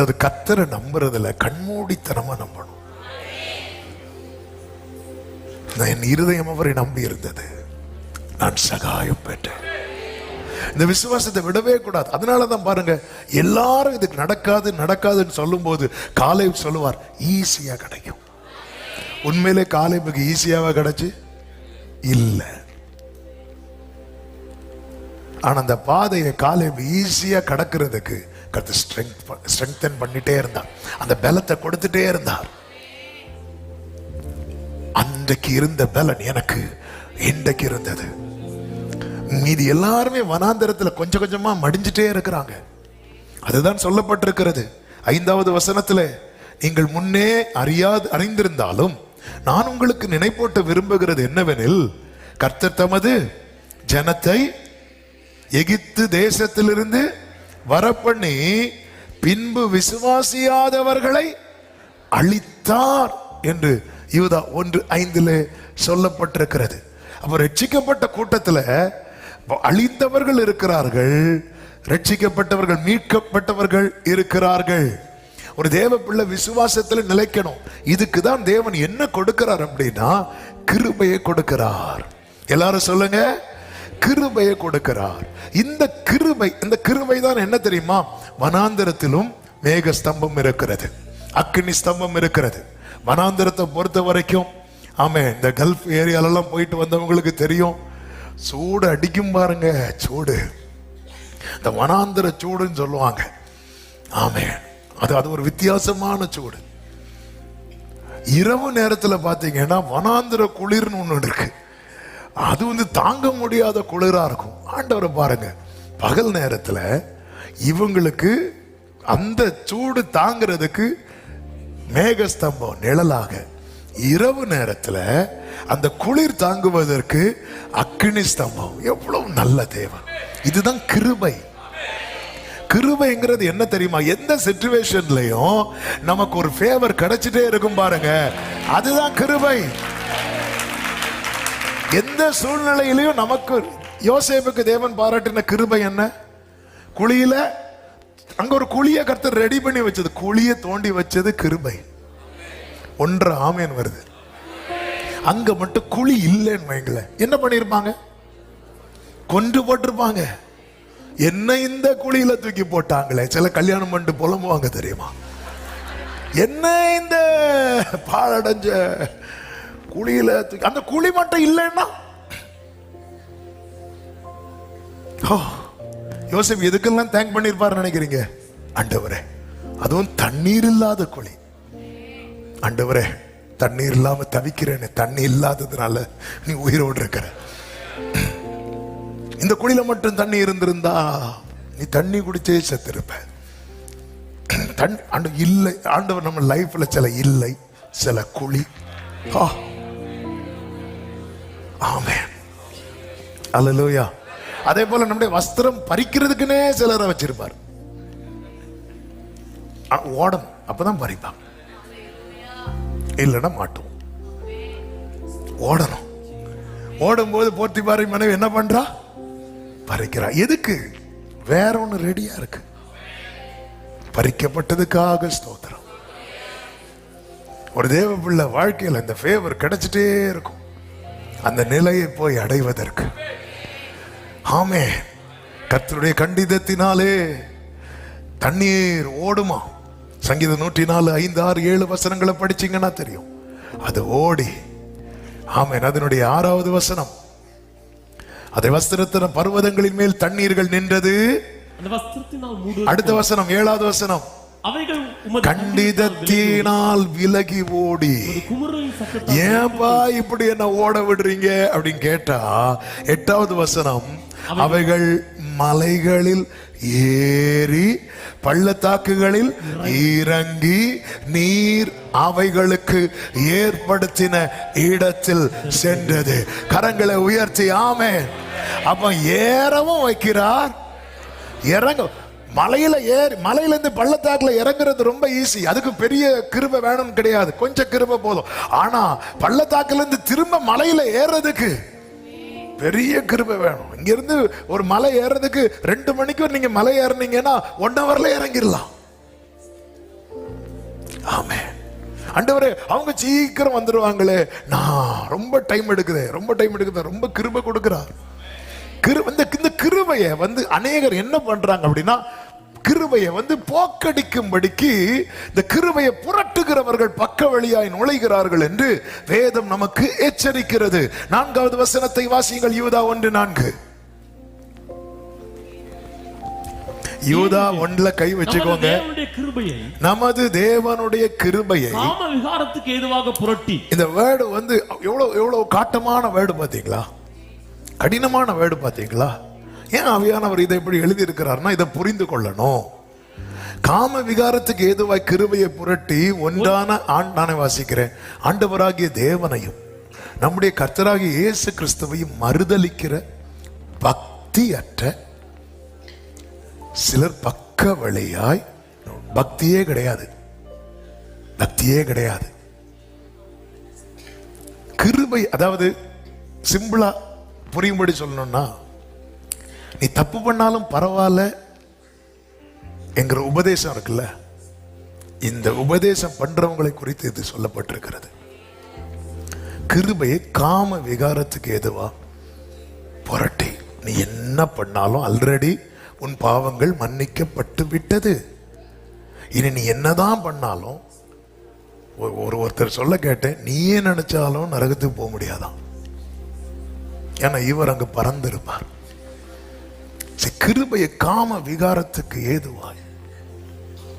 அடுத்தது கத்தரை நம்புறதுல கண்மூடித்தனமா நம்பணும். என் இருதயம் அவரை நம்பி இருந்தது. நான் சகாயம் பெற்றேன். இந்த விசுவாசத்தை விடவே கூடாது. அதனால தான் பாருங்க எல்லாரும் இதுக்கு நடக்காது நடக்காதுன்னு சொல்லும்போது காலை சொல்லுவார் ஈஸியா கிடைக்கும். உண்மையிலே காலைப்புக்கு ஈஸியாவா கிடைச்சு? இல்ல. ஆனா அந்த பாதையை காலை ஈஸியா கடக்கிறதுக்கு கருத்து ஸ்ட்ரென்த் ஸ்ட்ரெங்தன் பண்ணிட்டே இருந்தார். அந்த பலத்தை கொடுத்துட்டே இருந்தார். அன்றைக்கு இருந்த பலன் எனக்கு இன்றைக்கு இருந்தது. மீதி எல்லாருமே வனாந்தரத்தில் கொஞ்சம் கொஞ்சமா மடிஞ்சிட்டே இருக்கிறாங்க. அதுதான் சொல்லப்பட்டிருக்கிறது. ஐந்தாவது வசனத்துல நீங்கள் முன்னே அறியாது அறிந்திருந்தாலும் நான் உங்களுக்கு நினைப்போட்ட விரும்புகிறது என்னவெனில் கர்த்தர் தமது ஜனத்தை எகிப்து தேசத்திலிருந்து வரப்பண்ணி பின்பு விசுவாசியாதவர்களை அழித்தார் என்று யூதா ஒன்று ஐந்தில் சொல்லப்பட்டிருக்கிறது. அப்ப ரட்சிக்கப்பட்ட கூட்டத்தில் அழிந்தவர்கள் இருக்கிறார்கள் ரட்சிக்கப்பட்டவர்கள் மீட்கப்பட்டவர்கள் இருக்கிறார்கள். ஒரு தேவ பிள்ளை விசுவாசத்தில் நிலைக்கணும். இதுக்கு தான் தேவன் என்ன கொடுக்கிறார் அப்படின்னா கிருபையை கொடுக்கிறார். எல்லாரும் சொல்லுங்க. கிருபையை கொடுக்கிறார். இந்த கிருபை இந்த கிருபை தான் என்ன தெரியுமா? வனாந்தரத்திலும் மேக ஸ்தம்பம் இருக்கிறது. அக்னி ஸ்தம்பம் இருக்கிறது. வனாந்தரத்தை பொறுத்த வரைக்கும் ஆமே இந்த கல்ஃப் ஏரியாலெல்லாம் போயிட்டு வந்தவங்களுக்கு தெரியும். சூடு அடிக்கும் பாருங்க சூடு. இந்த வனாந்தர சூடுன்னு சொல்லுவாங்க. ஆமே அது அது ஒரு வித்தியாசமான சூடு. இரவு நேரத்தில் பார்த்தீங்கன்னா வனாந்திர குளிர்னு ஒன்று இருக்குது அது வந்து தாங்க முடியாத குளிராக இருக்கும். ஆண்டவரை பாருங்க. பகல் நேரத்தில் இவங்களுக்கு அந்த சூடு தாங்கிறதுக்கு மேகஸ்தம்பம் நிழலாக. இரவு நேரத்தில் அந்த குளிர் தாங்குவதற்கு அக்கினி ஸ்தம்பம். எவ்வளவு நல்ல தேவன். இதுதான் கிருபை. கிருபைங்கிறது என்ன தெரியுமா? எந்த சுச்சுவேஷன்லையும் நமக்கு ஒரு ஃபேவர் கிடைச்சிட்டே இருக்கும் பாருங்க. அதுதான் கிருபை. எந்த சூழ்நிலையிலையும் நமக்கு யோசேப்புக்கு தேவன் பாராட்டின கிருபை என்ன? குழியில அங்க ஒரு குழிய கர்த்தர் ரெடி பண்ணி வச்சது. குழிய தோண்டி வச்சது கிருபை. ஒன்று ஆமேன் வருது. அங்க மட்டும் குழி இல்லைன்னு வைங்களேன். என்ன பண்ணிருப்பாங்க? கொன்று போட்டிருப்பாங்க. என்ன இந்த குழியில தூக்கி போட்டாங்களே. சில கல்யாணம் பண்ணிட்டு புலம்புவாங்க தெரியுமா? என்ன இந்த பாழடைஞ்ச குழியில அந்த குழி மட்டும் இல்லைன்னா? யோசிப் எதுக்கெல்லாம் தேங்க் பண்ணிருப்பாரு நினைக்கிறீங்க? ஆண்டவரே அதுவும் தண்ணீர் இல்லாத குழி. ஆண்டவரே தண்ணீர் இல்லாம தவிக்கிறேன்னு தண்ணி இல்லாததுனால நீ உயிரோடு இருக்கிற. இந்த குழியில மட்டும் தண்ணி இருந்திருந்தா நீ தண்ணி குடிச்சே செத்திருப்ப. தண்ணி ஆண்டு இல்லை ஆண்டவர் நம்ம லைஃப்ல சில இல்லை சில குழி. ஆ ஆமென். அல்லேலூயா. அதே போல நம்முடைய வஸ்திரம் பறிக்கிறதுக்குன்னே சிலரை வச்சிருப்பார். ஆ, ஓடணும் அப்பதான் பறிப்பான். இல்லைன்னா மாட்டோம் ஓடணும். ஓடும்போது போர்த்திபாரி மனைவி என்ன பண்றா? பறிக்கிறா. எதுக்கு? வேற ஒண்ணு ரெடியா இருக்கு. பறிக்கப்பட்டதுக்காக ஸ்தோத்திரம். ஒரு தேவ பிள்ளை வாழ்க்கையில் இந்த ஃபேவர் கிடைச்சிட்டே இருக்கும். அந்த நிலையை போய் அடைவதற்கு. ஆமே கர்த்தருடைய கண்டிதத்தினாலே தண்ணீர் ஓடுமா? சங்கீதம் நூற்றி நாலு ஐந்து ஆறு ஏழு வசனங்களை படிச்சீங்கன்னா தெரியும். அது ஓடி. ஆமென் அதனுடைய ஆறாவது வசனம். அதை வஸ்திரத்தின பர்வதங்களின் மேல் தண்ணீர்கள் நின்றது. அடுத்த வசனம் ஏழாவது வசனம். கண்டிதத்தினால் விலகி ஓடி. ஏன்பா இப்படி என்ன ஓட விடுறீங்க? அப்படின்னு கேட்டா எட்டாவது வசனம் அவைகள் மலைகளில் ஏறி பள்ளத்தாக்குகளில் இறங்கி. நீர் அவைகளுக்கு ஏற்படுத்தின இடத்தில் சென்றது. கரங்களை உயர்த்தி ஆமே அப்ப ஏறவும் வைக்கிறார். இறங்க மலையில ஏறி மலையிலேருந்து பள்ளத்தாக்கில் பள்ளத்தாக்குல இறங்குறது ரொம்ப ஈஸி அதுக்கு பெரிய கிருபை வேணும்னு கிடையாது. கொஞ்சம் கிருபை போதும். ஆனா பள்ளத்தாக்குலேருந்து திரும்ப மலையில ஏறுறதுக்கு பெரிய கிருபை வேணும். இங்கிருந்து ஒரு மலை ஏறுறதுக்கு ரெண்டு மணிக்கு நீங்க மலை ஏறுனீங்கன்னா ஒன் ஹவர்ல இறங்கிடலாம். ஆண்டவரே அவங்க சீக்கிரம் வந்துடுவாங்களே நான் ரொம்ப டைம் எடுக்குதே ரொம்ப டைம் எடுக்குதே ரொம்ப கிருபை கொடுக்குறா கிரு இந்த இந்த கிருபையை வந்து அநேகர் என்ன பண்றாங்க அப்படின்னா கிருபையை வந்து போக்கடிக்கும்படிக்கு இந்த கிருபையை புரட்டுகிறவர்கள் பக்க வழியாய் நுழைகிறார்கள் என்று வேதம் நமக்கு எச்சரிக்கிறது. நான்காவது வசனத்தை வாசியுங்கள். யூதா ஒன்று நான்கு. யூதா ஒன்றுல கை வச்சுக்கோங்க. நமது தேவனுடைய கிருபையை விகாரத்துக்கு ஏதுவாக புரட்டி இந்த வேர்டு வந்து எவ்வளவு எவ்வளவு காட்டமான வேர்டு பாத்தீங்களா கடினமான வேர்டு பாத்தீங்களா ஏன் ஆவியானவர் இதை இப்படி எழுதியிருக்கிறார்னா இதை புரிந்து கொள்ளணும். காம விகாரத்துக்கு ஏதுவாய் கிருபையை புரட்டி ஒன்றான ஆண் நானே வாசிக்கிறேன். ஆண்டவராகிய தேவனையும் நம்முடைய கர்த்தராகிய இயேசு கிறிஸ்துவையும் மறுதலிக்கிற பக்தியற்ற சிலர் பக்க வழியாய் பக்தியே கிடையாது. பக்தியே கிடையாது. கிருபை அதாவது சிம்பிளா புரியும்படி சொல்லணும்னா நீ தப்பு பண்ணாலும் பரவாயில்ல என்கிற உபதேசம் இருக்குல்ல? இந்த உபதேசம் பண்றவங்களை குறித்து இது சொல்லப்பட்டிருக்கிறது. கிருபையை காம விகாரத்துக்கு எதுவா புரட்டி. நீ என்ன பண்ணாலும் ஆல்ரெடி உன் பாவங்கள் மன்னிக்கப்பட்டு விட்டது. இனி நீ என்னதான் பண்ணாலும் ஒரு- ஒரு ஒருத்தர் சொல்ல கேட்டேன் நீயே நினைச்சாலும் நரகத்துக்கு போக முடியாதாம் ஏன்னா இவர் அங்கு பறந்திருப்பார். கிருபையை காம விகாரத்துக்கு ஏதுவாய்.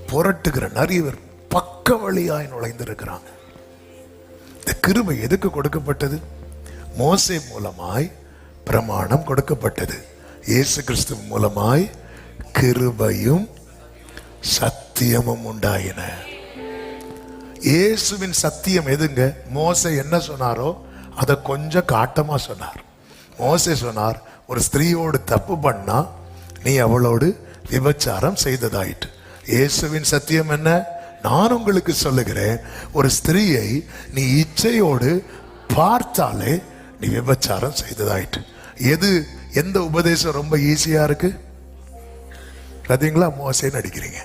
புரட்டுகிற நிறையவர் பக்க வழியாய் நுழைந்திருக்கிறாங்க. இந்த கிருபை எதுக்கு கொடுக்கப்பட்டது? மோசை மூலமாய் பிரமாணம் கொடுக்கப்பட்டது. இயேசு கிறிஸ்து மூலமாய் கிருபையும் சத்தியமும் உண்டாயின. இயேசுவின் சத்தியம் எதுங்க? மோசை என்ன சொன்னாரோ அதை கொஞ்சம் காட்டமா சொன்னார். மோசை சொன்னார் ஒரு ஸ்திரீயோடு தப்பு பண்ணா நீ அவளோடு விபச்சாரம் செய்ததாயிட்டு இயேசுவின் சத்தியம் என்ன? நான் உங்களுக்கு சொல்லுகிறேன் ஒரு ஸ்திரீயை நீ இச்சையோடு பார்த்தாலே நீ விபச்சாரம் செய்ததாயிட்டு எது எந்த உபதேசம் ரொம்ப ஈஸியா இருக்கு? பார்த்தீங்களா மோசேன்னு அடிக்கிறீங்க.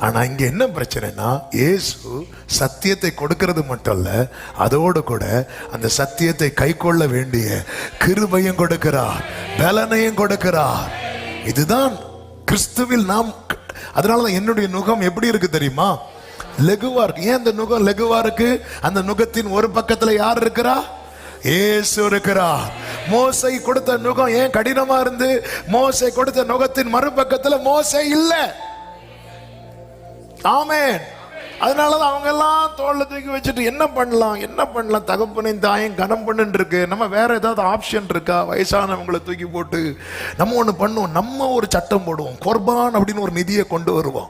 ஆனா இங்க என்ன பிரச்சனைனா இயேசு சத்தியத்தை கொடுக்கறது மட்டும் இல்ல அதோடு கூட அந்த சத்தியத்தை கைக்கொள்ள வேண்டிய கிருபையும் கொடுக்கிறார் பலனையும் கொடுக்கிறார். இதுதான் கிறிஸ்துவில் நாம் அதனாலதான் என்னுடைய நுகம் எப்படி இருக்கு தெரியுமா? லெகுவா இருக்கு. ஏன் அந்த நுகம் லெகுவா இருக்கு? அந்த நுகத்தின் ஒரு பக்கத்துல யார் இருக்கிறா? ஏசு இருக்கிறா மோசை கொடுத்த நுகம் ஏன் கடினமா இருந்து மோசை கொடுத்த நுகத்தின் மறுபக்கத்துல மோசை இல்லை. ஆமென். அதனாலதான் அவங்க எல்லாம் தோல்ல தூக்கி வச்சுட்டு என்ன பண்ணலாம் என்ன பண்ணலாம்? தகப்பனையும் தாயும் கனம் பண்ணுன்னு இருக்கு நம்ம வேற ஏதாவது ஆப்ஷன் இருக்கா? வயசானவங்களை தூக்கி போட்டு நம்ம ஒன்று பண்ணுவோம். நம்ம ஒரு சட்டம் போடுவோம். கொர்பான் அப்படின்னு ஒரு நிதியை கொண்டு வருவோம்.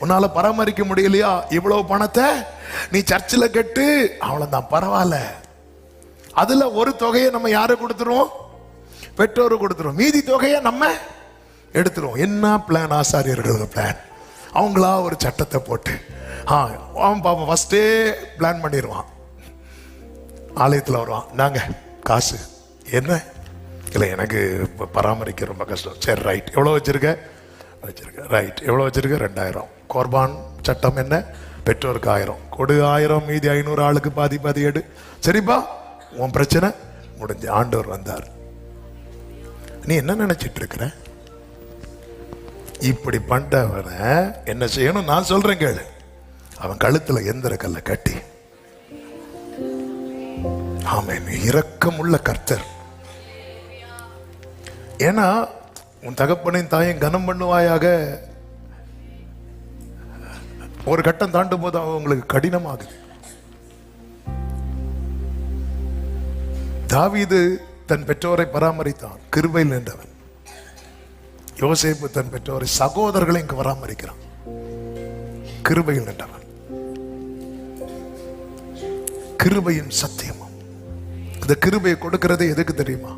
உன்னால பராமரிக்க முடியலையா? இவ்வளவு பணத்தை நீ சர்ச்சில் கட்டு அவ்வளவுதான் பரவாயில்ல. அதுல ஒரு தொகையை நம்ம யாரை கொடுத்துருவோம்? பெற்றோர் கொடுத்துருவோம். மீதி தொகையை நம்ம எடுத்துருவோம். என்ன பிளான் ஆசாரியர்கள் பிளான் அவங்களா ஒரு சட்டத்தை போட்டு ஆ அவன் பாப்பா ஃபஸ்ட்டே பிளான் பண்ணிடுவான் ஆலயத்தில் வருவான். நாங்க காசு. என்ன? இல்லை எனக்கு இப்போ பராமரிக்க ரொம்ப கஷ்டம். சரி ரைட் எவ்வளோ வச்சிருக்க? வச்சிருக்க. ரைட் எவ்வளோ வச்சிருக்க? ரெண்டாயிரம். கோர்பான் சட்டம் என்ன? பெற்றோருக்கு ஆயிரம். கொடு ஆயிரம் மீதி ஐநூறு ஆளுக்கு பாதி பாதி எடு. சரிப்பா உன் பிரச்சனை? முடிஞ்சு. ஆண்டவர் வந்தார். நீ என்ன நினைச்சிட்டு இருக்கிற? இப்படி பண்ணிட்டவனை என்ன செய்யணும்? நான் சொல்றேன் கேளு. அவன் கழுத்துல எந்திர கல்ல கட்டி. ஆமாம் இரக்கமுள்ள கர்த்தர். ஏன்னா உன் தகப்பனையும் தாயும் கனம் பண்ணுவாயாக. ஒரு கட்டம் தாண்டும் போது அவங்களுக்கு கடினமாகுது. தாவீது தன் பெற்றோரை பராமரித்தான். கிருபையில் நின்றவன். யோசேப்பு தன் பெற்றோரை சகோதரர்களை இங்கு பராமரிக்கிறான் கிருபையில் நின்றவன். கிருபையும் சத்தியமும் இந்த கிருபையை கொடுக்கிறது எதுக்கு தெரியுமா?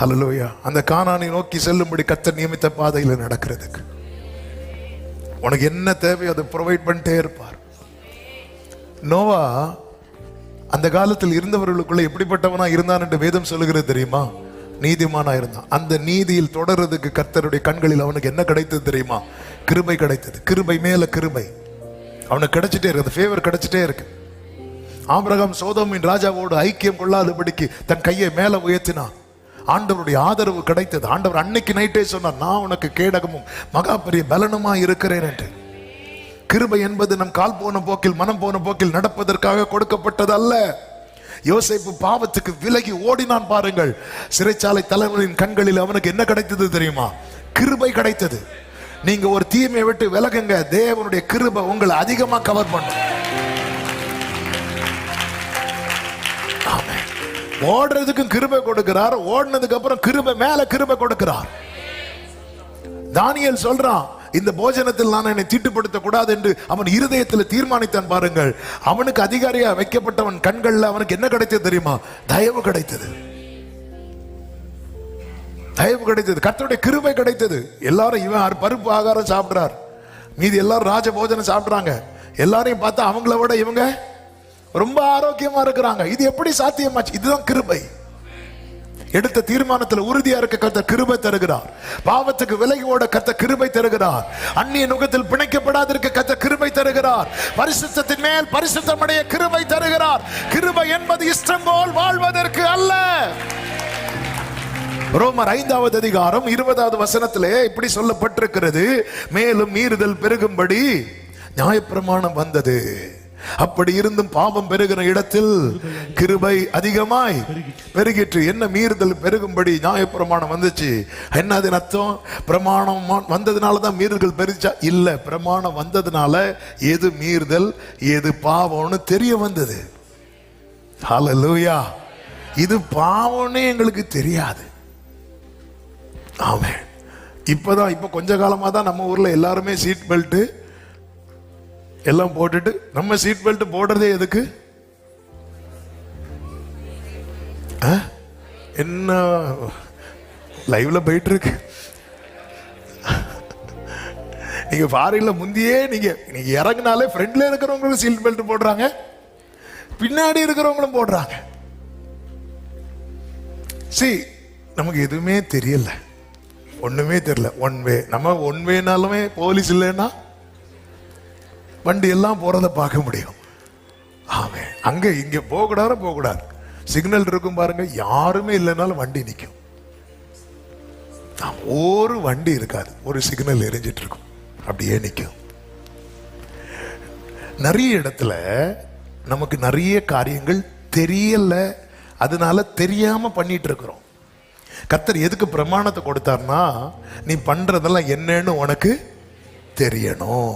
ஹலலோயா அந்த காணானை நோக்கி செல்லும்படி கத்த நியமித்த பாதையில் நடக்கிறதுக்கு. உனக்கு என்ன தேவையோ அதை ப்ரொவைட் பண்ணிட்டே இருப்பார். நோவா அந்த காலத்தில் இருந்தவர்களுக்குள்ள எப்படிப்பட்டவனா இருந்தான் என்று வேதம் சொல்லுகிறது தெரியுமா? நீதிமானா இருந்தான் அந்த நீதியில் தொடர்றதுக்கு கர்த்தருடைய கண்களில் அவனுக்கு என்ன கிடைத்தது தெரியுமா? கிருபை கிடைத்தது. கிருபை மேல கிருபை. அவனுக்கு கிடைச்சிட்டே இருக்கு அந்த ஃபேவர் கிடைச்சிட்டே இருக்கு. ஆபிரகாம் சோதமின் ராஜாவோடு ஐக்கியம் கொள்ளாதபடிக்கு தன் கையை மேல உயர்த்தினான் ஆண்டவருடைய ஆதரவு கிடைத்தது. ஆண்டவர் அன்னைக்கு நைட்டே சொன்னார் நான் உனக்கு கேடகமும் மகா பெரிய பலனுமா இருக்கிறேன் என்று. கிருபை என்பது நம் கால் போன போக்கில் மனம் போன போக்கில் நடப்பதற்காக கொடுக்கப்பட்டது அல்ல யோசைப்பு பாவத்துக்கு விலகி ஓடினான் பாருங்கள். சிறைச்சாலை தலைவரின் கண்களில் அவனுக்கு என்ன கிடைத்தது தெரியுமா? கிருபை கிடைத்தது. நீங்க ஒரு தீமையை விட்டு விலகுங்க. தேவனுடைய கிருபை உங்களை அதிகமா கவர் பண்ணும். ஓடுறதுக்கும் கிருபை கொடுக்கிறார். ஓடினதுக்கு அப்புறம் கிருபை மேல கிருபை கொடுக்கிறார். தானியல் சொல்றான் இந்த போஜனத்தில் நான் என்னை தீட்டுப்படுத்த கூடாது என்று அவன் இருதயத்தில் தீர்மானித்தான் பாருங்கள். அவனுக்கு அதிகாரியா வைக்கப்பட்டவன் கண்கள்ல அவனுக்கு என்ன கிடைத்தது தெரியுமா? தயவு கிடைத்தது. தயவு கிடைத்தது. கர்த்தருடைய கிருபை கிடைத்தது. எல்லாரும் இவன் பருப்பு ஆகாரம் சாப்பிடுறார். மீதி எல்லாரும் ராஜ போஜனம் சாப்பிடுறாங்க. எல்லாரையும் பார்த்தா அவங்கள விட இவங்க ரொம்ப ஆரோக்கியமா இருக்கிறாங்க. இது எப்படி சாத்தியமாச்சு? இதுதான் கிருபை. எடுத்த தீர்மானத்தில் உறுதியா இருக்க கத்த கிருபை தருகிறார். பாவத்துக்கு விலகி ஓட கத்த கிருபை தருகிறார். அந்நிய நுகத்தில் பிணைக்கப்படாதிருக்க கத்த கிருபை தருகிறார். பரிசுத்தத்தின் மேல் பரிசுத்தமடைய கிருபை தருகிறார். கிருபை என்பது இஷ்டம் போல் வாழ்வதற்கு அல்ல. ரோமர் ஐந்தாவது அதிகாரம் இருபதாவது வசனத்திலே இப்படி சொல்லப்பட்டிருக்கிறது. மேலும் மீறுதல் பெருகும்படி நியாயப்பிரமாணம் வந்தது. அப்படி இருந்தும் பாவம் பெருகிற இடத்தில் கிருபை அதிகமாய் பெருகிற்று. என்ன மீறுதல் பெருகும்படி நியாயப்பிரமாணம் வந்துச்சு? என்னது அர்த்தம்? பிரமாணம் வந்ததுனால தான் மீறுதல் பெருச்சா? இல்ல பிரமாணம் வந்ததுனால எது மீறுதல் எது பாவம்னு தெரிய வந்தது. ஹலலூயா இது பாவம்னே எங்களுக்கு தெரியாது. ஆமே இப்பதான் இப்ப கொஞ்ச காலமா தான் நம்ம ஊர்ல எல்லாருமே சீட் பெல்ட்டு எல்லாம் போட்டுட்டு நம்ம சீட் பெல்ட் போடுறதே எதுக்கு? ஆ? என்ன? லைவ்ல போயிட்டு இருக்கு. நீங்க ஃபாரின்ல முந்தியே நீங்க நீங்க இறங்குனாலே ஃப்ரெண்ட்ல இருக்கிறவங்களும் சீட் பெல்ட் போடுறாங்க. பின்னாடி இருக்கிறவங்களும் போடுறாங்க. சி நமக்கு எதுவுமே தெரியல. ஒண்ணுமே தெரியல. ஒன் வே நம்ம ஒன் வேனாலுமே போலீஸ் இல்லைன்னா வண்டி எல்லாம் போறத பார்க்க முடியும். ஆமே அங்க இங்க போகக்கூடாது போகக்கூடாது. சிக்னல் இருக்கும் பாருங்க யாருமே இல்லைனாலும் வண்டி நிற்கும் ஒரு வண்டி இருக்காது ஒரு சிக்னல் எரிஞ்சிட்டு இருக்கும். அப்படியே நிற்கும் நிறைய இடத்துல நமக்கு நிறைய காரியங்கள் தெரியல அதனால தெரியாம பண்ணிட்டு இருக்கிறோம். கத்தர் எதுக்கு பிரமாணத்தை கொடுத்தாருன்னா நீ பண்றதெல்லாம் என்னன்னு உனக்கு தெரியணும்.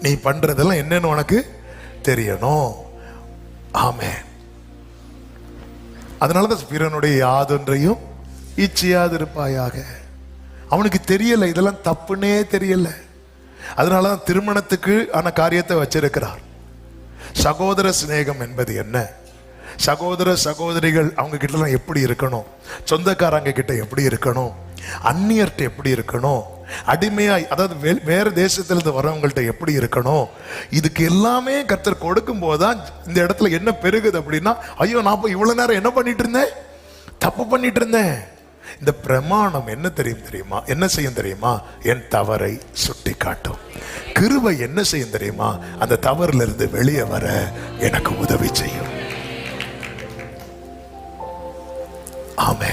நீ பண்றதெல்லாம் என்னன்னு உனக்கு தெரியணும். ஆமே அதனாலதான் பிறனுடைய யாதொன்றையும் இச்சையாதிருப்பாயாக. அவனுக்கு தெரியல இதெல்லாம் தப்புன்னே தெரியல. அதனாலதான் திருமணத்துக்கு ஆன காரியத்தை வச்சிருக்கிறார். சகோதர சிநேகம் என்பது என்ன? சகோதர சகோதரிகள் அவங்க கிட்டலாம் எப்படி இருக்கணும்? சொந்தக்காரங்க கிட்ட எப்படி இருக்கணும்? அந்நியர்கிட்ட எப்படி இருக்கணும்? அடிமையாய் அதாவது வேற தேசத்திலிருந்து வரவங்கள்ட்ட எப்படி இருக்கணும்? இதுக்கு எல்லாமே கர்த்தர் கொடுக்கும் போதுதான் இந்த இடத்துல என்ன பெருகுது அப்படின்னா ஐயோ நான் போய் இவ்வளவு நேரம் என்ன பண்ணிட்டு இருந்தேன்? தப்பு பண்ணிட்டு இருந்தேன். இந்த பிரமாணம் என்ன தெரியும் தெரியுமா? என்ன செய்யும் தெரியுமா? என் தவறை சுட்டி காட்டும் கிருவை என்ன செய்யும் தெரியுமா? அந்த தவறுல இருந்து வெளியே வர எனக்கு உதவி செய்யும். ஆமே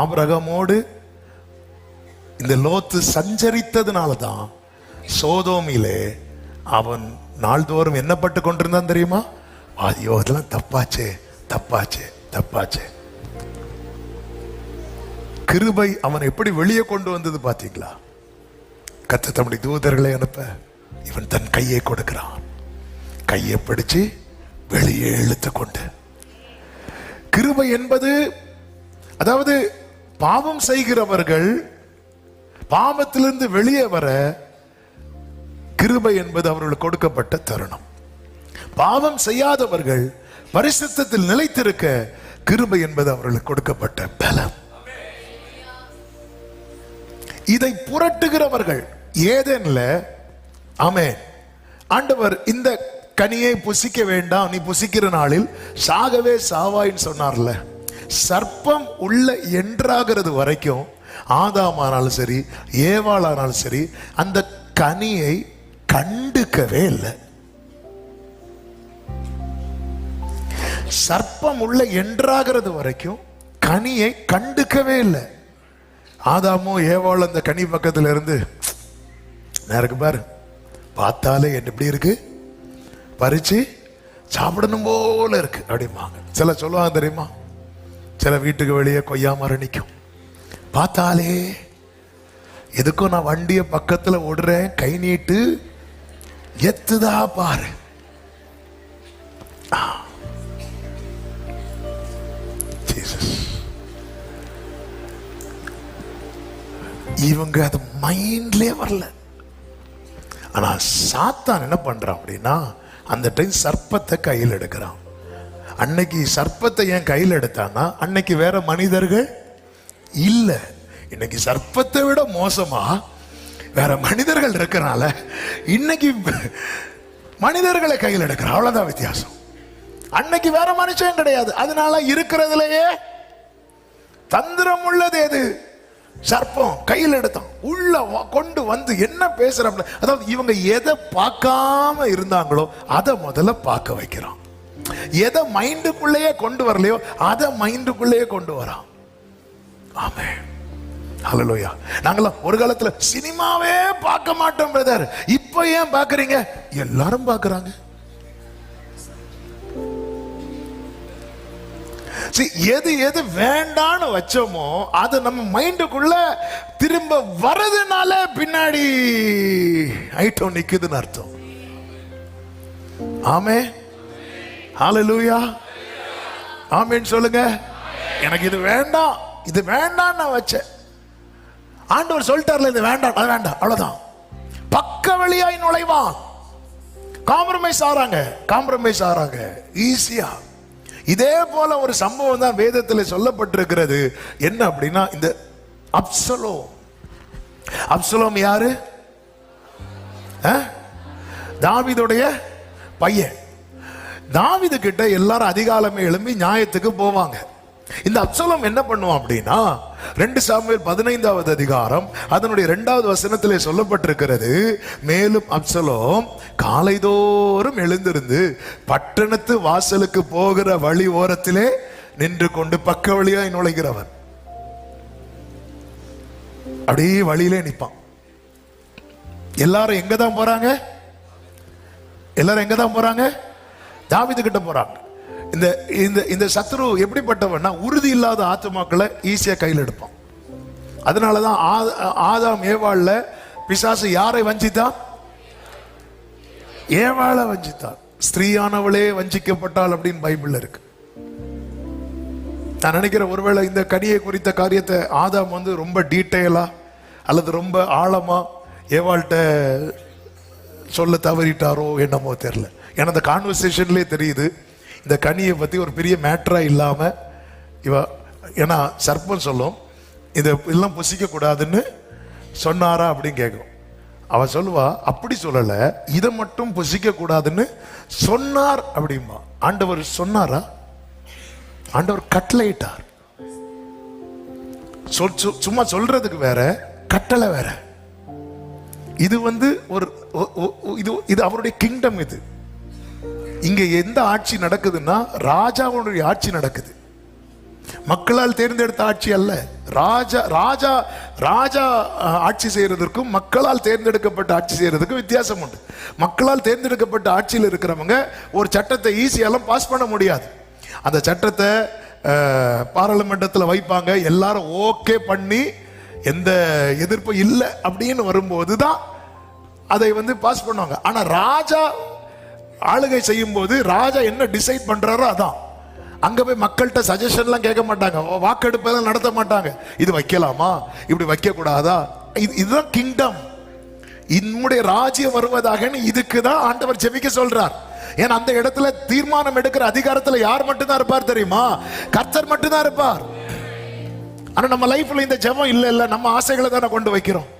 ஆபிரகமோடு இந்த லோத்து சஞ்சரித்ததுனால தான் சோதோமிலே அவன் நாள்தோறும் என்னப்பட்டு கொண்டிருந்தான் தெரியுமா? ஐயோ அதெல்லாம் தப்பாச்சே தப்பாச்சே தப்பாச்சே. கிருபை அவன் எப்படி வெளியே கொண்டு வந்தது பார்த்தீங்களா? கத்த தம்முடைய தூதர்களை அனுப்ப இவன் தன் கையை கொடுக்கிறான். கையை பிடிச்சு வெளியே இழுத்து கொண்டு. கிருபை என்பது அதாவது பாவம் செய்கிறவர்கள் பாவத்திலிருந்து வெளியே வர கிருபை என்பது அவர்களுக்கு கொடுக்கப்பட்ட தருணம். பாவம் செய்யாதவர்கள் பரிசுத்தத்தில் நிலைத்திருக்க கிருபை என்பது அவர்களுக்கு கொடுக்கப்பட்ட பலம் இதை புரட்டுகிறவர்கள் ஏதேன்ல ஆமே ஆண்டவர் இந்த கனியை புசிக்க வேண்டாம் நீ புசிக்கிற நாளில் சாகவே சாவாயின்னு சொன்னார்ல. சர்ப்பம் உள்ள என்றாகிறது வரைக்கும் ஆதாமானாலும் சரி ஏவாளானாலும் சரி அந்த கனியை கண்டுக்கவே இல்லை. சர்ப்பம் உள்ள என்றாகிறது வரைக்கும் கனியை கண்டுக்கவே இல்லை. ஆதாமும் ஏவாள் அந்த கனி பக்கத்துல இருந்து நேருக்கு பாரு பார்த்தாலே என்ன எப்படி இருக்கு? பறிச்சு சாப்பிடணும் போல இருக்கு. அப்படிம்பாங்க. சில சொல்லுவாங்க தெரியுமா? சில வீட்டுக்கு வெளியே கொய்யா மரம் நிற்கும் பார்த்தாலே எதுக்கும் நான் வண்டியை பக்கத்தில் ஓடுறேன் கை நீட்டு எத்துதா பாரு. இவங்க அது மைண்ட்லே வரல. ஆனா சாத்தான் என்ன பண்றான் அப்படின்னா அந்த டைம் சர்ப்பத்தை கையில் எடுக்கிறான். அன்னைக்கு சர்ப்பத்தை ஏன் கையில் எடுத்தான்னா அன்னைக்கு வேற மனிதர்கள் இல்ல. இன்னைக்கு சர்ப்பத்தை விட மோசமா வேற மனிதர்கள் இருக்கிறனால இன்னைக்கு மனிதர்களை கையில் எடுக்கிறான் அவ்வளவுதான் வித்தியாசம். அன்னைக்கு வேற மனுஷன் கிடையாது. அதனால இருக்கிறதுலயே தந்திரம் உள்ளது எது? சர்ப்பம். கையில் எடுத்தான். உள்ள கொண்டு வந்து என்ன பேசுறாங்க அதாவது இவங்க எதை பார்க்காம இருந்தாங்களோ அதை முதல்ல பார்க்க வைக்கிறான். எதை மைண்டுக்குள்ளேயே கொண்டு வரலையோ அதை மைண்டுக்குள்ளேயே கொண்டு வரான். ஆமே ஹalleluya. நாங்களாம் ஒரு காலத்துல சினிமாவே பார்க்க மாட்டோம் பிரதர் இப்போ ஏன் பாக்குறீங்க எல்லாரும் பாக்குறாங்க எது எது வேண்டான்னு வச்சோமோ அது நம்ம மைண்டுக்குள்ள திரும்ப வரதுனால பின்னாடி ஐட்டம் நிக்குதுன்னு அர்த்தம். ஆமே ஹalleluya. ஆமேன்னு சொல்லுங்க. எனக்கு இது வேண்டாம். இது வேண்டாம் நான் வச்சேன். ஆண்டவர் சொல்லிட்டார்ல இது வேண்டாம் அது வேண்டாம் அவ்வளோதான் பக்க வழியாய் நுழைவான். காம்ப்ரமைஸ் ஆறாங்க காம்ப்ரமைஸ் ஆறாங்க ஈஸியா. இதே போல ஒரு சம்பவம் தான் வேதத்தில் சொல்லப்பட்டிருக்கிறது. என்ன அப்படின்னா இந்த அப்சலோம். அப்சலோம் யாரு? தாவிதுடைய பையன். தாவிது கிட்ட எல்லாரும் அதிகாலமே எழும்பி நியாயத்துக்கு போவாங்க. இந்த அப்சலோம் என்ன பண்ணுவான் அப்படின்னா ரெண்டு சாமியல் பதினைந்தாவது அதிகாரம் அதனுடைய இரண்டாவது வசனத்திலே சொல்லப்பட்டிருக்கிறது மேலும் அப்சலோம் காலைதோறும் எழுந்திருந்து பட்டணத்து வாசலுக்கு போகிற வழி ஓரத்திலே நின்று கொண்டு பக்க வழியாய் நுழைகிறவன். அப்படியே வழியிலே நிப்பான் எல்லாரும் எங்க தான் போறாங்க? எல்லாரும் எங்க தான் போறாங்க? தாவீது கிட்ட போறாங்க. இந்த இந்த இந்த சத்ரு எப்படிப்பட்டவன்னா உறுதி இல்லாத ஆத்துமாக்களை ஈஸியாக கையில் எடுப்பான். அதனாலதான் ஆ- ஆதாம் ஏவாளில் பிசாசு யாரை வஞ்சித்தான்? ஏவாளை வஞ்சித்தான். ஸ்திரீயானவளே வஞ்சிக்கப்பட்டாள் அப்படின்னு பைபிளில் இருக்கு. நான் நினைக்கிறேன் ஒருவேளை இந்த கனியை குறித்த காரியத்தை ஆதாம் வந்து ரொம்ப டீட்டெயிலாக அல்லது ரொம்ப ஆழமாக ஏவாள்கிட்ட சொல்ல தவறிட்டாரோ என்னமோ தெரியல. ஏன்னா அந்த கான்வர்சேஷன்லேயே தெரியுது. இந்த கனியை பற்றி ஒரு பெரிய மேட்டராக இல்லாமல் இவ ஏன்னா சர்ப்பம் சொல்லும். இதை எல்லாம் புசிக்கக்கூடாதுன்னு சொன்னாரா அப்படின்னு கேட்கும் அவள் சொல்லுவா அப்படி சொல்லலை. இதை மட்டும் புசிக்கக்கூடாதுன்னு சொன்னார் அப்படிம்பா. ஆண்டவர் சொன்னாரா? ஆண்டவர் கட்டளையிட்டார். சொல் சு- சும்மா சொல்றதுக்கு வேற கட்டளை வேற. இது வந்து ஒரு இது இது அவருடைய கிங்டம் இது. இங்க எந்த ஆட்சி நடக்குதுன்னா ராஜாவுடைய ஆட்சி நடக்குது. மக்களால் தேர்ந்தெடுத்த ஆட்சி அல்ல. ராஜா ராஜா ராஜா ஆட்சி செய்யறதற்கும் மக்களால் தேர்ந்தெடுக்கப்பட்ட ஆட்சி செய்யறதுக்கும் வித்தியாசம் உண்டு. மக்களால் தேர்ந்தெடுக்கப்பட்ட ஆட்சியில் இருக்கிறவங்க ஒரு சட்டத்தை ஈஸியாலாம் பாஸ் பண்ண முடியாது. அந்த சட்டத்தை பாராளுமன்றத்தில் வைப்பாங்க. எல்லாரும் ஓகே பண்ணி எந்த எதிர்ப்பும் இல்லை அப்படின்னு வரும்போது தான் அதை வந்து பாஸ் பண்ணுவாங்க. ஆனால் ராஜா ஆளுகை செய்யும் போது ராஜா என்ன டிசைட் பண்றாரோ அதான். அங்க போய் மக்கள்கிட்ட சஜஷன்லாம் கேட்க மாட்டாங்க. வாக்கெடுப்பெல்லாம் நடத்த மாட்டாங்க. இது வைக்கலாமா? இப்படி வைக்க கூடாதா இது இதுதான் கிங்டம் இன்னுடைய ராஜ்யம் வருவதாக இதுக்கு தான் ஆண்டவர் ஜெபிக்க சொல்றார். ஏன்னா அந்த இடத்துல தீர்மானம் எடுக்கிற அதிகாரத்துல யார் மட்டும்தான் இருப்பார் தெரியுமா? கர்த்தர் மட்டும்தான் இருப்பார். ஆனா நம்ம லைஃப்ல இந்த ஜெபம் இல்ல இல்ல. நம்ம ஆசைகளை தானே கொண்டு வைக்கிறோம்.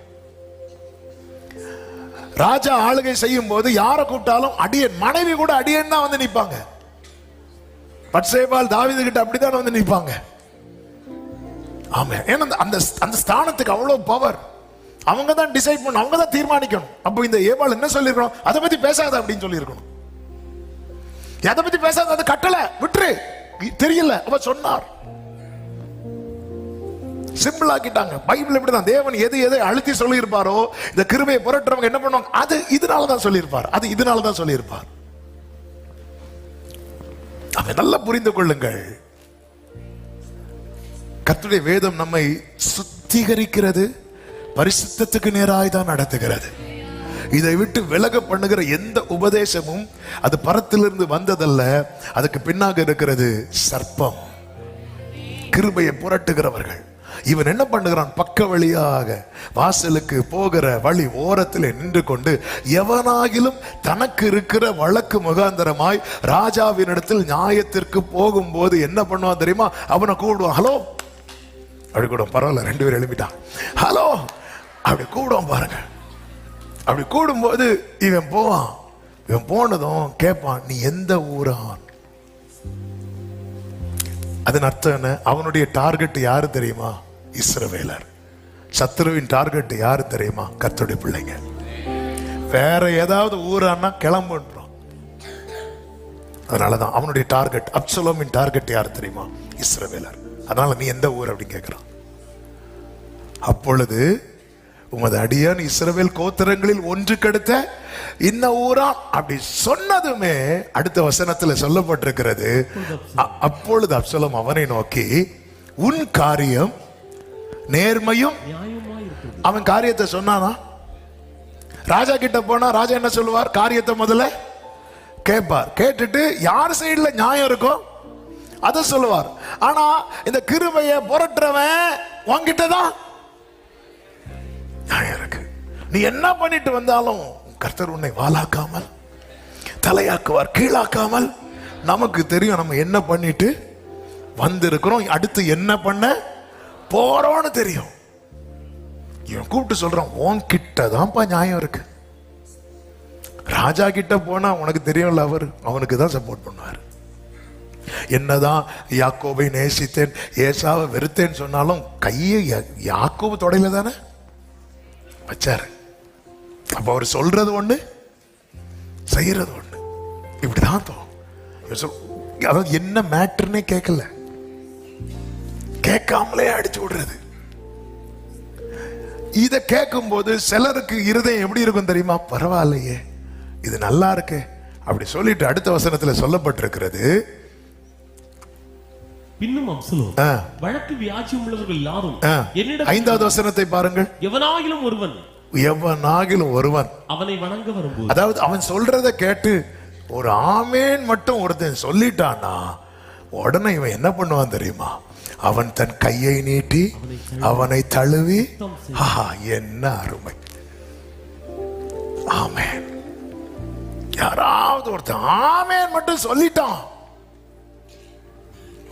ராஜா ஆளுகை செய்யும் போது யாரை கூப்பிட்டாலும் அடியன் மனைவி கூட அடியன் தான் வந்து நிற்பாங்க. பட்சேபால் தாவிது கிட்ட அப்படித்தான் வந்து நிப்பாங்க ஆமா ஏன்னா அந்த- அந்த அந்த ஸ்தானத்துக்கு அவ்வளவு பவர் அவங்க தான் டிசைட் பண்ணணும் அவங்க தான் தீர்மானிக்கணும். அப்போ இந்த ஏபால் என்ன சொல்லியிருக்கணும்? அதை பத்தி பேசாத அப்படின்னு சொல்லியிருக்கணும். எதை பத்தி பேசாத? அது கட்டலை விட்டுரு. தெரியல அவ சொன்னார். சிம்பிள் ஆக்கிட்டாங்க. பைபிள் இப்படிதான் தேவன் எது எதை அழுத்தி சொல்லியிருப்பாரோ இந்த கிருபையை புரட்டுறவங்க என்ன பண்ணுவாங்க? அது இதனால தான் சொல்லியிருப்பார். அது இதனால தான் சொல்லியிருப்பார். அதை நல்லா புரிந்து கொள்ளுங்கள். கத்துடைய வேதம் நம்மை சுத்திகரிக்கிறது பரிசுத்தத்துக்கு நேராய் தான் நடத்துகிறது. இதை விட்டு விலக பண்ணுகிற எந்த உபதேசமும் அது பரத்திலிருந்து வந்ததல்ல. அதுக்கு பின்னாக இருக்கிறது சர்ப்பம். கிருபையை புரட்டுகிறவர்கள். இவன் என்ன பண்ணுகிறான்? பக்க வழியாக வாசலுக்கு போகிற வழி ஓரத்தில் நின்று கொண்டு எவனாகிலும் தனக்கு இருக்கிற வழக்கு முகாந்தரமாய் ராஜாவினிடத்தில் நியாயத்திற்கு போகும்போது என்ன பண்ணுவான் தெரியுமா? அவனை கூப்பிடுவான் ஹலோ! அப்படி கூட பரவாயில்ல ரெண்டு பேரும் எழுப்பிட்டான் ஹலோ! அப்படி கூப்பிடுவான் பாருங்க. அப்படி கூடும்போது இவன் போவான். இவன் போனதும் கேட்பான் நீ எந்த ஊரான்? அதன் அர்த்தம் என்ன? அவனுடைய டார்கெட் யாரு தெரியுமா? இஸ்ரவேலர். சத்ருவின் டார்கெட் யார் தெரியுமா? கர்த்தருடைய பிள்ளைங்க. வேற ஏதாவது ஊரானா கிளம்புன்றோம். அதனாலதான் அவனுடைய டார்கெட் அப்சலோமின் டார்கெட் யார் தெரியுமா? இஸ்ரவேலர். அதனால நீ எந்த ஊர் அப்படின்னு கேட்கிறான் அப்பொழுது உமது அடியான் இஸ்ரவேல் கோத்திரங்களில் ஒன்று கெடுத்த இன்ன ஊரா? அப்படி சொன்னதுமே அடுத்த வசனத்துல சொல்லப்பட்டிருக்கிறது. அப்பொழுது அப்சலம் அவனை நோக்கி உன் காரியம் நேர்மையும் அவன் காரியத்தை சொன்னானா? ராஜா கிட்ட போனா ராஜா என்ன சொல்லுவார்? காரியத்தை முதல்ல கேட்பார். கேட்டுட்டு யார் சைடுல நியாயம் இருக்கோ அதை சொல்லுவார். ஆனா இந்த கிருபைய புரட்டுறவன் உன்கிட்ட தான் நியாயம் இருக்கு. நீ என்ன பண்ணிட்டு வந்தாலும் கர்த்தர் உன்னை வாழாக்காமல் தலையாக்குவார் கீழாக்காமல் நமக்கு தெரியும் நம்ம என்ன பண்ணிட்டு வந்திருக்கிறோம். அடுத்து என்ன பண்ண போறோம்னு தெரியும். இவன் கூப்பிட்டு சொல்றான் உன் கிட்ட தான்ப்பா நியாயம் இருக்கு. ராஜா கிட்ட போனா உனக்கு தெரியும்ல அவர் அவனுக்கு தான் சப்போர்ட் பண்ணுவார். என்னதான் யாக்கோபை நேசித்தேன் ஏசாவை வெறுத்தேன்னு சொன்னாலும் கையை யா- யாக்கோபு தொடையில தானே? வச்சாரு. அப்ப அவர் சொல்றது ஒண்ணு செய்யறது ஒண்ணு. இப்படிதான் தோணும். அதாவது என்ன மேட்டர்னே கேட்கல கேட்காமலே அடிச்சு விடுறது. இத கேட்கும்போது சிலருக்கு இருதயம் எப்படி இருக்கும் தெரியுமா? பரவாயில்லையே இது நல்லா இருக்கு அப்படி சொல்லிட்டு அடுத்த வசனத்துல சொல்லப்பட்டிருக்கிறது. பின்னும் அப்சலோம். ஆ, வழக்கு வியாஜ்யம் உள்ளவர்கள் எல்லாரும். என்னிடம் ஐந்தாவது வசனத்தை பாருங்கள். எவனாகிலும் ஒருவன் எவனாகிலும் ஒருவன். அவனை வணங்க வரும்போது அதாவது அவன் சொல்றத கேட்டு ஒரு ஆமேன் மட்டும் ஒருத்தன் சொல்லிட்டானா உடனே இவன் என்ன பண்ணுவான் தெரியுமா? அவன் தன் கையை நீட்டி அவனை தழுவி ஆஹா என்ன அருமை. ஆமேன். யாராவது ஒருத்தன் ஆமேன் மட்டும் சொல்லிட்டான்.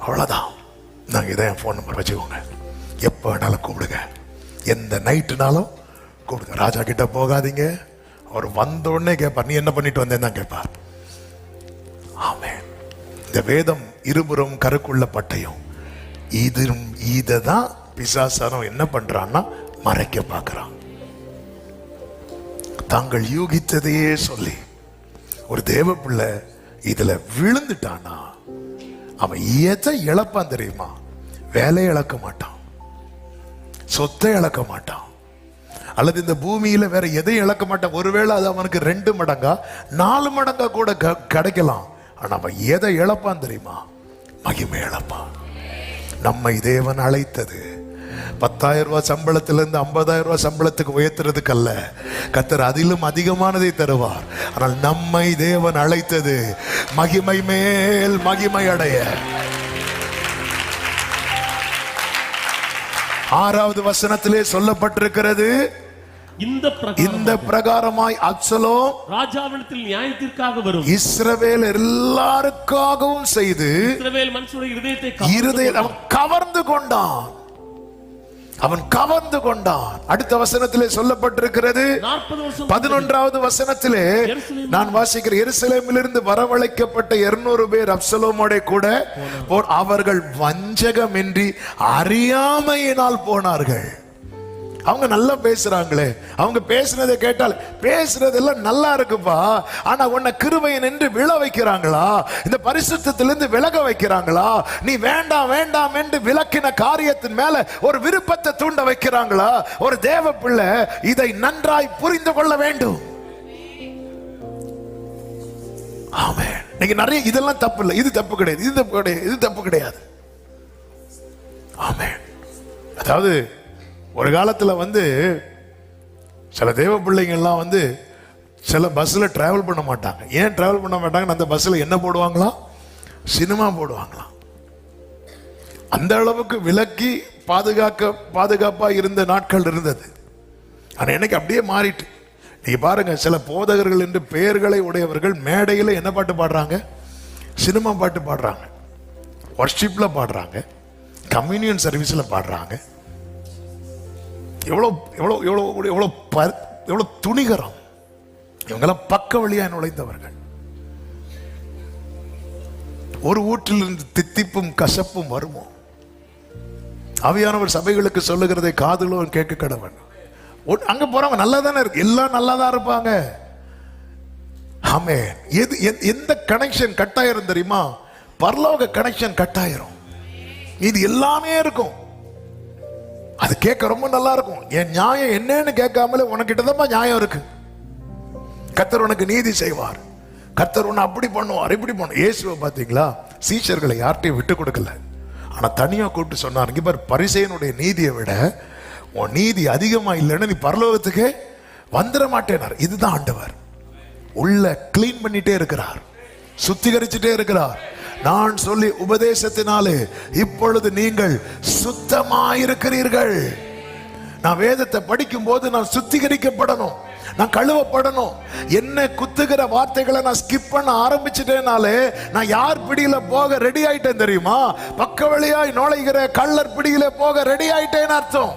அவ்வளவுதான். நாங்க இதை என் ஃபோன் நம்பர் வச்சுக்கோங்க. எப்போ வேணாலும் கூப்பிடுங்க. எந்த நைட்டுனாலும் கூப்பிடுங்க. ராஜா கிட்ட போகாதீங்க. அவர் வந்த உடனே கேட்பார் நீ என்ன பண்ணிட்டு வந்தேன்னு தான் கேட்பார். ஆமே இந்த வேதம் இருபுறம் கருக்குள்ள பட்டையும். இது இதை தான் பிசாசாரம் என்ன பண்றான்னா மறைக்க பார்க்கறான். தாங்கள் யூகித்ததையே சொல்லி ஒரு தேவ பிள்ளை இதுல விழுந்துட்டானா? அவன் எதை இழப்பான் தெரியுமா? வேலையை இழக்க மாட்டான். சொத்தை இழக்க மாட்டான். அல்லது இந்த பூமியில வேற எதையும் இழக்க மாட்டான்? ஒருவேளை அது அவனுக்கு ரெண்டு மடங்கா நாலு மடங்கா கூட க- கிடைக்கலாம். ஆனா அவன் எதை இழப்பான் தெரியுமா? மகிமை இழப்பான். நம்மை தேவன் அழைத்தது. பத்தாயிரம் ரூபாய் சம்பளத்திலிருந்து ஐம்பதாயிரம் ரூபாய் சம்பளத்துக்கு உயர்த்துறதுக்கு அல்ல கத்தர் அதிலும் அதிகமானதை தருவார். ஆனால் நம்மை தேவன் அழைத்தது மகிமை மேல் மகிமை அடைய. ஆறாவது வசனத்திலே சொல்லப்பட்டிருக்கிறது இந்த இந்த பிரகாரம் பிரகாரமாய் அப்சலோம் ராஜாவிடத்தில் நியாயத்திற்காக வரும். இஸ்ரவேல் எல்லாருக்காகவும் செய்து இஸ்ரவேல் மனுஷனுடைய இருதயத்தை இருதய அவன் கவர்ந்து கொண்டான். அவன் கவர்ந்து கொண்டான். அடுத்த வசனத்திலே சொல்லப்பட்டிருக்கிறது. பதினொன்றாவது வசனத்திலே நான் வாசிக்கிற எருசலேமிலிருந்து வரவழைக்கப்பட்ட இருநூறு பேர் அப்சலோமோட கூட அவர்கள் வஞ்சகமின்றி அறியாமையினால் போனார்கள். அவங்க நல்லா பேசுறாங்களே. அவங்க பேசுனதை கேட்டால் பேசுறதெல்லாம் நல்லா இருக்குப்பா. ஆனா உன்னை கிருபையை நின்று விழ வைக்கிறாங்களா? இந்த பரிசுத்திலிருந்து விலக வைக்கிறாங்களா? நீ வேண்டாம் வேண்டாம் என்று விளக்கின காரியத்தின் மேல ஒரு விருப்பத்தை தூண்ட வைக்கிறாங்களா? ஒரு தேவ பிள்ளை இதை நன்றாய் புரிந்து கொள்ள வேண்டும். ஆமே நீங்க நிறைய இதெல்லாம் தப்பு இல்லை. இது தப்பு கிடையாது. இது தப்பு கிடையாது. இது தப்பு கிடையாது. ஆமே அதாவது ஒரு காலத்தில் வந்து சில தேவ பிள்ளைங்கள்லாம் வந்து சில பஸ்ஸில் ட்ராவல் பண்ண மாட்டாங்க. ஏன் ட்ராவல் பண்ண மாட்டாங்கன்னு அந்த பஸ்ஸில் என்ன போடுவாங்களாம் சினிமா போடுவாங்களாம். அந்த அளவுக்கு விலக்கி பாதுகாக்க பாதுகாப்பாக இருந்த நாட்கள் இருந்தது. ஆனால் எனக்கு அப்படியே மாறிட்டு. நீங்க பாருங்க சில போதகர்கள் என்று பெயர்களை உடையவர்கள் மேடையில் என்ன பாட்டு பாடுறாங்க? சினிமா பாட்டு பாடுறாங்க. ஒர்ஷிப்பில் பாடுறாங்க. கம்யூனியன் சர்வீஸில் பாடுறாங்க. எவ்வளோ எவ்வளோ எவ்வளோ எவ்வளோ ப- எவ்வளோ துணிகரம். இவங்கெல்லாம் பக்க வழியா நுழைந்தவர்கள். ஒரு ஊற்றிலிருந்து தித்திப்பும் கசப்பும் வருமோ? ஆவியானவர் சபைகளுக்கு சொல்லுகிறதை காதுகளும் கேட்க கடவன் ஒ- அங்க போறவங்க நல்லா தானே இருக்கு. எல்லாம் நல்லா தான் இருப்பாங்க. ஆமே எது எந்த- எந்த கனெக்ஷன் கட்டாயிரும் தெரியுமா? பரலோக கனெக்ஷன் கட்டாயிரும். இது எல்லாமே இருக்கும். அது கேட்க ரொம்ப நல்லா இருக்கும் என் நியாயம் என்னன்னு கேட்காமலே உனக்கிட்ட தான் நியாயம் இருக்கு. கத்தர் உனக்கு நீதி செய்வார். கத்தர் உன்னை அப்படி பண்ணுவார் இப்படி பண்ணும் இயேசுவை பார்த்தீங்களா? சீஷர்களை யார்ட்டையும் விட்டு கொடுக்கல. ஆனா தனியாக கூப்பிட்டு சொன்னார் இங்க பார் நீதியை விட உன் நீதி அதிகமா இல்லைன்னு நீ பரலோகத்துக்கு வந்துட மாட்டேனார். இதுதான் ஆண்டவர். உள்ள கிளீன் பண்ணிட்டே இருக்கிறார். சுத்திகரிச்சுட்டே இருக்கிறார். நான் சொல்லி உபதேசத்தினாலே இப்பொழுது நீங்கள் சுத்தமாயிருக்கிறீர்கள். நான் வேதத்தை படிக்கும் போது நான் சுத்திகரிக்கப்படணும். நான் கழுவப்படணும். என்ன குத்துகிற வார்த்தைகளை நான் ஸ்கிப் பண்ண ஆரம்பிச்சிட்டேனாலே நான் யார் பிடியில போக ரெடி ஆயிட்டேன் தெரியுமா? பக்க வழியாய் நுழைகிற கள்ளர் பிடியில போக ரெடி ஆயிட்டேன்னு அர்த்தம்.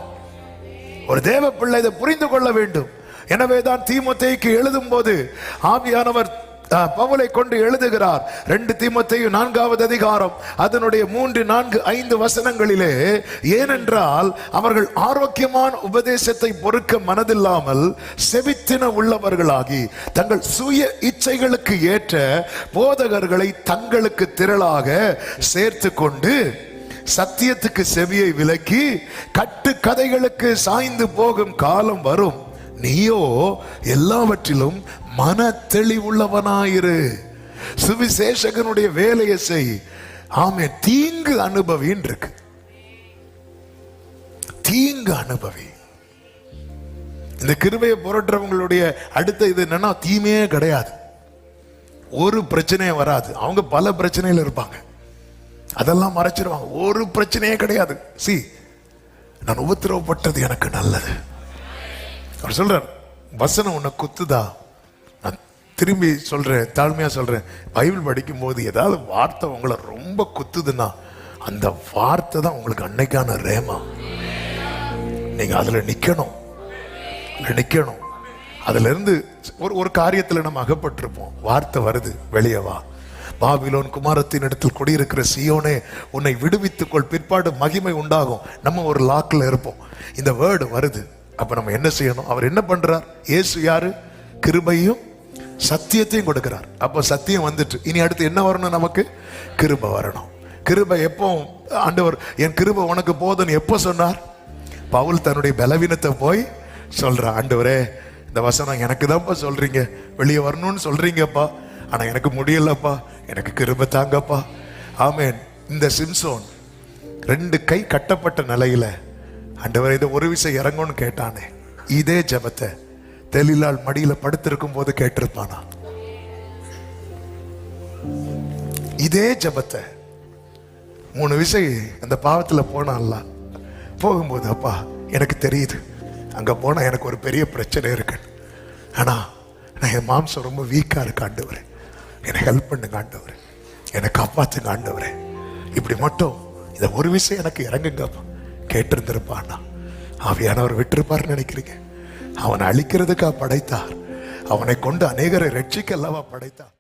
ஒரு தேவ பிள்ளை இதை புரிந்து கொள்ள வேண்டும். எனவேதான் தீமுத்தைக்கு எழுதும் போது ஆவியானவர் பவுலை கொண்டு எழுதுகிறார். ரெண்டு தீமத்தையும் நான்காவது அதிகாரம். அதனுடைய மூன்று நான்கு ஐந்து வசனங்களிலே ஏனென்றால் அவர்கள் ஆரோக்கியமான உபதேசத்தை பொறுக்க மனதில்லாமல் செவித்தின உள்ளவர்களாகி தங்கள் சுய இச்சைகளுக்கு ஏற்ற போதகர்களை தங்களுக்கு திரளாக சேர்த்து கொண்டு சத்தியத்துக்கு செவியை விலக்கி கட்டு கதைகளுக்கு சாய்ந்து போகும் காலம் வரும். நீயோ எல்லாவற்றிலும் மன தெளிவுள்ளவனாயிரு சுவிசேஷகனுடைய வேலையை செய். ஆமே தீங்கு அனுபவின் இருக்கு தீங்கு அனுபவி. இந்த கிருபையை புரட்டுறவங்களுடைய அடுத்த இது என்னன்னா தீமையே கிடையாது. ஒரு பிரச்சனையும் வராது. அவங்க பல பிரச்சனையில் இருப்பாங்க. அதெல்லாம் மறைச்சிருவாங்க. ஒரு பிரச்சனையே கிடையாது. சி நான் உபத்திரவப்பட்டது எனக்கு நல்லது. அவர் சொல்றார் வசனம் உன்னை குத்துதா? திரும்பி சொல்கிறேன் தாழ்மையாக சொல்கிறேன் பைபிள் படிக்கும் போது ஏதாவது வார்த்தை உங்களை ரொம்ப குத்துதுன்னா அந்த வார்த்தை தான் உங்களுக்கு அன்னைக்கான ரேமா. நீங்கள் அதில் நிற்கணும் நிற்கணும் நிக்கணும். ஒரு ஒரு காரியத்தில் நம்ம அகப்பட்டிருப்போம். வார்த்தை வருது வெளியே வா. பாபிலோன் குமாரத்தின் இடத்தில் குடியிருக்கிற சியோனே உன்னை விடுவித்துக்கொள் பிற்பாடு மகிமை உண்டாகும். நம்ம ஒரு லாக்கில் இருப்போம். இந்த வேர்டு வருது. அப்போ நம்ம என்ன செய்யணும்? அவர் என்ன பண்ணுறார் இயேசு யாரு? கிருபையும் சத்தியத்தையும் கொடுக்கிறார். அப்போ சத்தியம் வந்துட்டு இனி அடுத்து என்ன வரணும் நமக்கு? கிருப வரணும். கிருப எப்போ ஆண்டவர் என் கிருப உனக்கு போதுன்னு எப்போ சொன்னார்? பவுல் தன்னுடைய பலவீனத்தை போய் சொல்றான் ஆண்டவரே இந்த வசனம் எனக்கு தான்ப்பா சொல்றீங்க. வெளியே வரணும்னு சொல்றீங்கப்பா. ஆனா எனக்கு முடியலப்பா. எனக்கு கிருப தாங்கப்பா. ஆமேன். இந்த சிம்சோன் ரெண்டு கை கட்டப்பட்ட நிலையில ஆண்டவர் இதை ஒரு விசை இறங்கும்னு கேட்டானே. இதே ஜெபத்தை தெளிலால் மடியில படுத்திருக்கும் போது கேட்டிருப்பானா? இதே ஜெபத்தை மூணு விசை அந்த பாவத்துல போனான்ல. போகும்போது அப்பா எனக்கு தெரியுது. அங்க போனா எனக்கு ஒரு பெரிய பிரச்சனை இருக்கு. ஆனா நான் என் மாம்சம் ரொம்ப வீக்கா இருக்கு ஆண்டவர். என்னை ஹெல்ப் பண்ணுங்க ஆண்டவர். என்னை காப்பாத்துங்க ஆண்டவர். இப்படி மட்டும் இந்த ஒரு விஷயம் எனக்கு இறங்குங்கப்பா. கேட்டிருந்திருப்பான்னா ஆவியானவர் விட்டுருப்பாருன்னு நினைக்கிறீங்க? அவன் அழிக்கிறதுக்கா படைத்தார். அவனை கொண்டு அநேகரை ரட்சிக்க அல்லவா படைத்தார்.